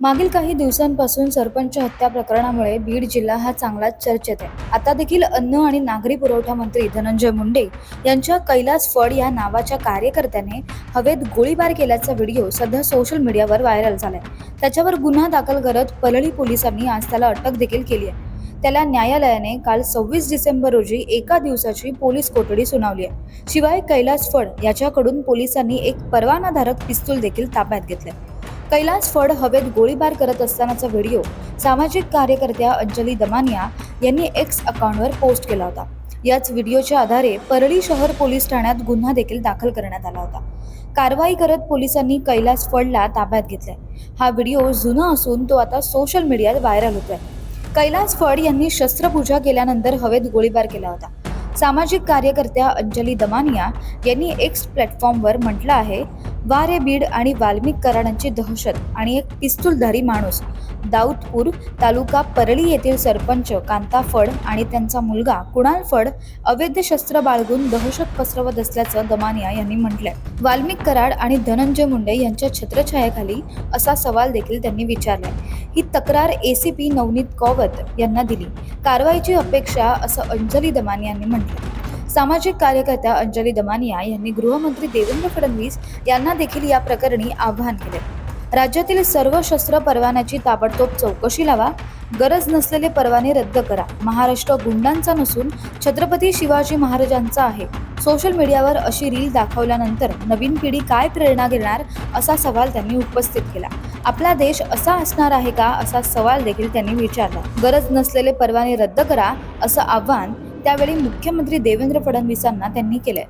मागील काही दिवसांपासून सरपंच हत्या प्रकरणामुळे बीड जिल्हा हा चांगलाच चर्चेत आहे. आता देखील अन्न आणि नागरी पुरवठा मंत्री धनंजय मुंडे यांच्या कैलास फड या नावाच्या कार्यकर्त्याने हवेत गोळीबार केल्याचा व्हिडिओ सध्या सोशल मीडियावर व्हायरल झालाय. त्याच्यावर गुन्हा दाखल करत परळी पोलिसांनी आज त्याला अटक देखील केली आहे. त्याला न्यायालयाने काल सव्वीस डिसेंबर रोजी एका दिवसाची पोलीस कोठडी सुनावली आहे. शिवाय कैलास फड याच्याकडून पोलिसांनी एक परवानाधारक पिस्तूल देखील ताब्यात घेतले कैलास फड हवेत गोळीबार करत असतानाचा व्हिडिओ सामाजिक कार्यकर्त्या अंजली दमानिया यांनी एक्स अकाउंटवर पोस्ट केला होता. याच व्हिडिओच्या आधारे परळी शहर पोलीस ठाण्यात गुन्हा देखील दाखल करण्यात आला होता. कारवाई करत पोलिसांनी कैलास फडला ताब्यात घेतलाय. हा व्हिडिओ जुना असून तो आता सोशल मीडियात व्हायरल होतोय. कैलास फड यांनी शस्त्रपूजा केल्यानंतर हवेत गोळीबार केला होता. सामाजिक कार्यकर्त्या अंजली दमानिया यांनी एक्स प्लॅटफॉर्मवर म्हटलं आहे वारे बीड आणि वाल्मिक कराडांची दहशत आणि एक पिस्तूलधारी माणूस. दाऊदपूर तालुका परळी येथील सरपंच कांता फड आणि त्यांचा मुलगा कुणाल फड अवैध शस्त्र बाळगून दहशत पसरवत असल्याचं दमानिया यांनी म्हटलंय. वाल्मिक कराड आणि धनंजय मुंडे यांच्या छत्रछायाखाली असा सवाल देखील त्यांनी विचारलाय. ही तक्रार एसीपी नवनीत कौवत यांना दिली. कारवाईची अपेक्षा असं अंजली दमानियांनी म्हटलं सामाजिक कार्यकर्त्या अंजली दमानिया यांनी गृहमंत्री देवेंद्र फडणवीस यांना देखील या प्रकरणी आव्हान केले. राज्यातील सर्व शस्त्र परवान्याची ताबडतोब चौकशी लावा. गरज नसलेले परवाने रद्द करा. महाराष्ट्र गुंडांचा नसून छत्रपती शिवाजी महाराजांचा आहे. सोशल मीडियावर अशी रील दाखवल्यानंतर नवीन पिढी काय प्रेरणा घेणार असा सवाल त्यांनी उपस्थित केला. आपला देश असा असणार आहे का असा सवाल देखील त्यांनी विचारला. गरज नसलेले परवाने रद्द करा असं आव्हान त्यावेळी मुख्यमंत्री देवेंद्र फडणवीसांना त्यांनी केलंय.